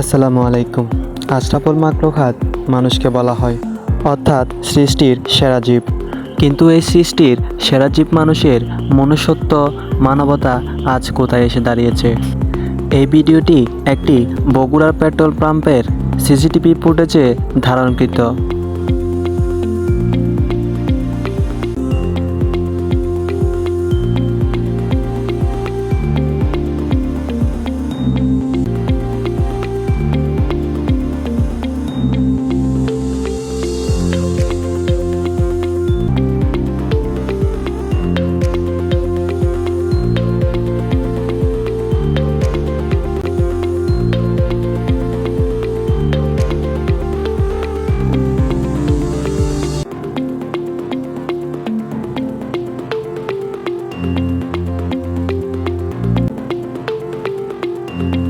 আসসালামু আলাইকুম। আশরাফুল মাকলুকাত মানুষকে বলা হয়, অর্থাৎ সৃষ্টির সেরা জীব। কিন্তু এই সৃষ্টির সেরা জীব মানুষের মনুষ্যত্ব, মানবতা আজ কোথায় এসে দাঁড়িয়েছে? এই ভিডিওটি একটি বগুড়ার পেট্রোল পাম্পের সিসিটিভি ফুটেজে ধারণকৃত। thank you